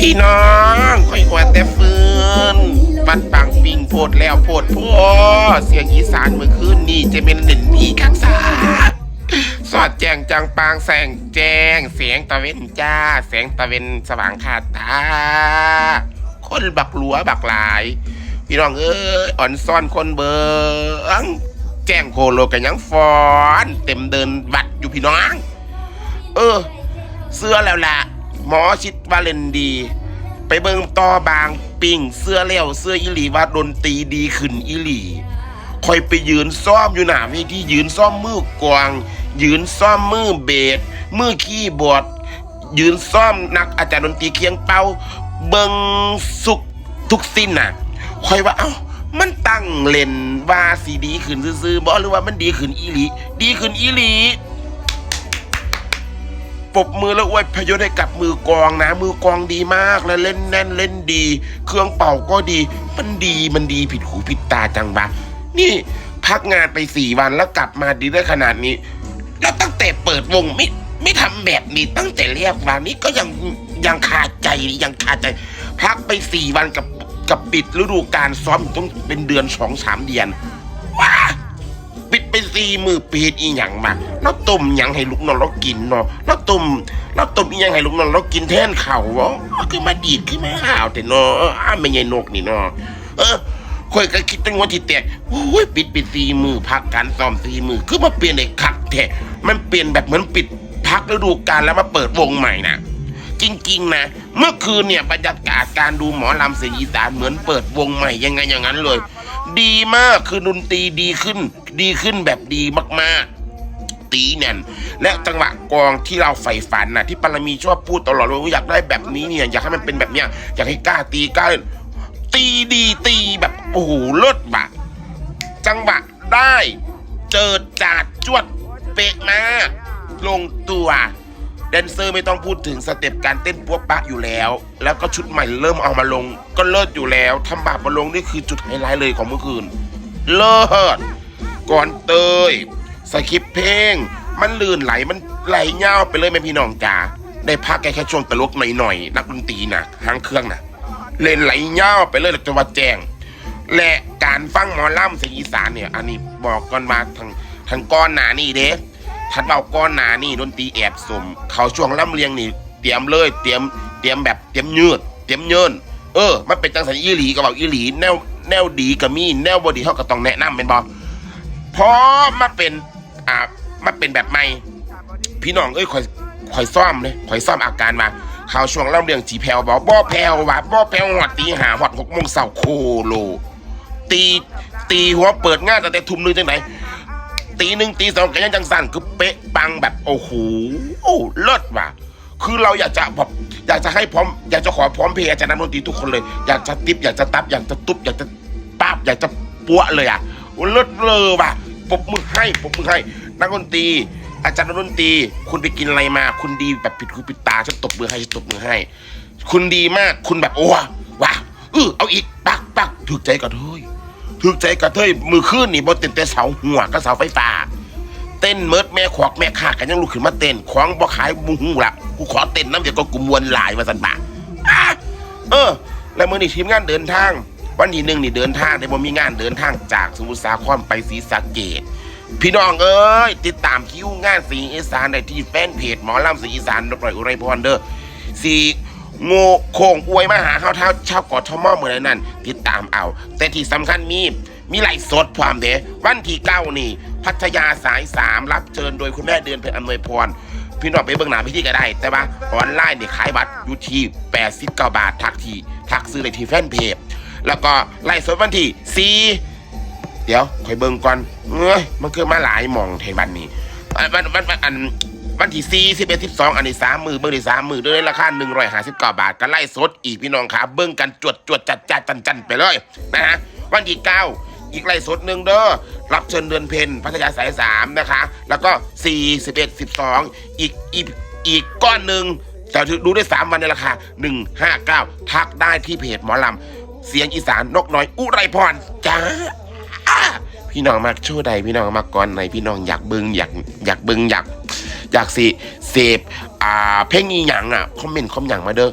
พี่น้องค่อยกว่าแต่ฟืนปัดปังปิงโพดแล้วโพดพ่อเสียงอีสานเมื่อคืนนี่จะเป็นเด่นดีคักษาสอดแจงจังปางแสงแจ้งเสียงตะเวนจ้าแสงตะเวนสว่างขาดตา คนบักหลัวบักหลาย พี่น้องเอ้ยอ่อนซ่อนคนเบิงแจ้งโคโลกันยังฟอน เต็มเดินวัดอยู่พี่น้อง เออ เสื้อแล้วล่ะ หมอชิดวาเลนดี ไปเบิ่งต่อบางปิ่งเสื้อแล้วเสื้ออีหลีว่าดนตรีดีขึ้นอีหลีคอยไปยืนซ่อมอยู่หน้าเวทียืนซ่อมมือกวางยืนซ่อมมือเบสมือคีย์บอดยืนซ่อมนักอาจารย์ดนตรีเคียงเป่าเบิงสุกทุกสิ้นน่ะคอยว่าเอ้ามันตั้งเล่นว่าสีดีขึ้นซื่อๆบ่หรือว่ามันดีขึ้นอีหลี ดีขึ้นอีหลี ปบมือแล้วอวยพยศให้กับมือกองนะ มือกองดีมากแล้วเล่นแน่นเล่นดี เครื่องเป่าก็ดี มันดีมันดีผิดหูผิดตาจังบะนี่พักงานไปสี่วันแล้วกลับมาดีได้ขนาดนี้ แล้วตั้งแต่เปิดวงไม่ไม่ทำแบบนี้ตั้งแต่แรกวันนี้ก็ยังยังคาดใจยังคาดใจ พักไปสี่วันกับกับปิดฤดูการซ้อมต้องเป็นเดือนสองสามเดือนว้าปิดไปสี่มือปีดอีหยังมาแล้วต้มหยังให้ลูกน้องเรากินเนาะ ต้มแล้วต้มอีหยังให้ลูกน้องเรากินแทนเขาวะคือมาดีดขึ้นมาห่าวแต่เนาะอ้าไม่ใช่นกนี่เนาะเออคอยก็คิดตั้งวันที่แตกโอ้ยปิดไปสี่มือพักการซ้อมสี่มือคือมาเปลี่ยนไอ้คักแท้มันเปลี่ยนแบบเหมือนปิดพักฤดูกาลแล้วมาเปิดวงใหม่นะจริงๆนะ เมื่อคืนเนี่ยบรรยากาศการดูหมอลำเสียงอีสานเหมือนเปิดวงใหม่ยังไงอย่างนั้นเลย ดีมากคือดนตรีดีขึ้น ดีขึ้นแบบดีมากๆ ตีแน่นและจังหวะกองที่เราใฝ่ฝันนะที่ปรมีชอบพูดตลอดเลยว่าอยากได้แบบนี้เนี่ยอยากให้มันเป็นแบบเนี้ยอยากให้กล้าตีกล้าเล่นตีดีตีแบบโอ้โหเลิศบะจังหวะได้เจิดจาดจวดเป๊ะมากลงตัวแดนเซอร์ไม่ต้องพูดถึงสเต็ปการเต้นปัวปะอยู่แล้ว แล้วก็ชุดใหม่เริ่มเอามาลง ก็เลิศอยู่แล้วทำบาปมาลงนี่คือจุดไฮไลท์เลยของเมื่อคืน เลิศก่อนเตย สคริปต์เพลง มันลื่นไหลมันไหลเง่าไปเลยแม่พี่น้องจ๋าได้พักแค่แค่ช่วงตลกหน่อยๆนักดนตรีนะหางเครื่องนะเล่นไหลเง่าไปเลยจังหวัดแจ้งและการฟังหมอลำเสียงอีสานเนี่ย อันนี้บอกก่อนมาทางทางก้อนหนานี่เด้ทัดเราก้อนหนานี่ดนตรีแอบสม เขาช่วงล่ำเลียงนี่ เตรียมเลย เตรียมเตรียมแบบเตรียมยืด เตรียมเยินเออ มันเป็นจังสันอีหลีก็บอกอีหลีแนวแนวดีก็มีแนวบดีเขาก็ต้องแนะนำเป็นบอพอมาเป็น อ่ามาเป็นแบบใหม่พี่น้องเอ้ยคอยคอยซ่อมเลยคอยซ่อมอาการมาข่าวช่วงเล่าเรื่องจีแพลวบอกบ่แพลวว่ะบ่แพลวหอดตีหาหอดหกโมงเสาร์โคโล ตีตีหัวเปิดงานแต่ทุ่มนึงจังไหนตีหนึ่งตีสองกันยังจังสั่นคือเป๊ะปังแบบโอ้โหโอ้เลิศว่ะคือเราอยากจะแบบอยากจะให้พร้อม อยากจะขอพร้อมเพยงอาจารย์นักดนตรีทุกคนเลย อยากจะติบอยากจะตับอยากจะตุ๊บอยากจะปั๊บอยากจะปัวเลยอะเลิศเลยว่ะปรบมือให้ปรบมือให้ นักดนตรี อาจารย์นักดนตรี คุณไปกินอะไรมา คุณดีแบบผิดหูผิดตาฉันตบมือให้ฉันตบมือให้ คุณดีมากคุณแบบโอ้ว้าเออเอาอีกปักปักถูกใจกระเทยถูกใจกระเทยมือขึ้นนี่บนเต้นแต่เสาหัวกับเสาไฟฟ้าเต้นเมิดแม่ขวากแม่ขากันยังลุกขึ้นมาเต้นขวางบ่ขายบุหูละกูขอเต้นน้ำเดี๋ยวก็กูมวนหลายมาสันบะอะเออ แล้วมื่อนี้ทีมงานเดินทาง วันที่หนึ่งนี่เดินทางได้บ่มีงานเดินทางจากสมุทรสาครไปศรีสะเกด พี่น้องเอ้ยติดตามคิวงานสีอีสานได้ที่แฟนเพจหมอลำสีอีสานดรอุไรพรเด้อสีโง่โค้งอวยมาหาเขาเท้าชาวกอทมเมื่อไรนั่นติดตามเอา แต่ที่สำคัญมีมีไลสดความเดวันที่เก้านี่ พัทยาสายสามรับเชิญโดยคุณแม่เดือนเป็นอำนวยพรพี่น้องไปเบิ่งหน้าพิธีก็ได้ แต่ว่าออนไลน์เนี่ยขายบัตรอยู่ที่89 บาททักทีทักซื้อเลยที่แฟนเพจแล้วก็ไลฟ์สดวันที่4 เดี๋ยวคอยเบิ่งก่อนเอ้ยมันคือมาหลายหมองไทยบันนี้วันวันวันวันอันวันที่สี่สิบเอ็ดสิบสองอันนี้สามมือเบิ่งได้สามมือด้วยราคาหนึ่งร้อยห้าสิบเก้าบาทก็ไล่สดอีกพี่น้องครับเบิ่งกันจวดจวดจัดจัดจันจันไปเลยนะฮะวันที่เก้าอีกไล่สดหนึ่งเด้อรับเชิญเดือนเพ็ญพัทยาสายสามนะคะ แล้วก็สี่สิบเอ็ดสิบสองอีกอีกอีกก้อนหนึ่งจะดูได้สามวันในราคาหนึ่งห้าเก้าทักได้ที่เพจหมอลำเสียงอีสานนกน้อยอุไรพรจ้า พี่น้องมักช่วใดพี่น้องมักก่อนไหนพี่น้องอยากเบิงอยากอยากเบิงอยาก อยากสิเสพอ่า เพลงอีหยังอะคอมเมนต์คอมหยังมาเด้อ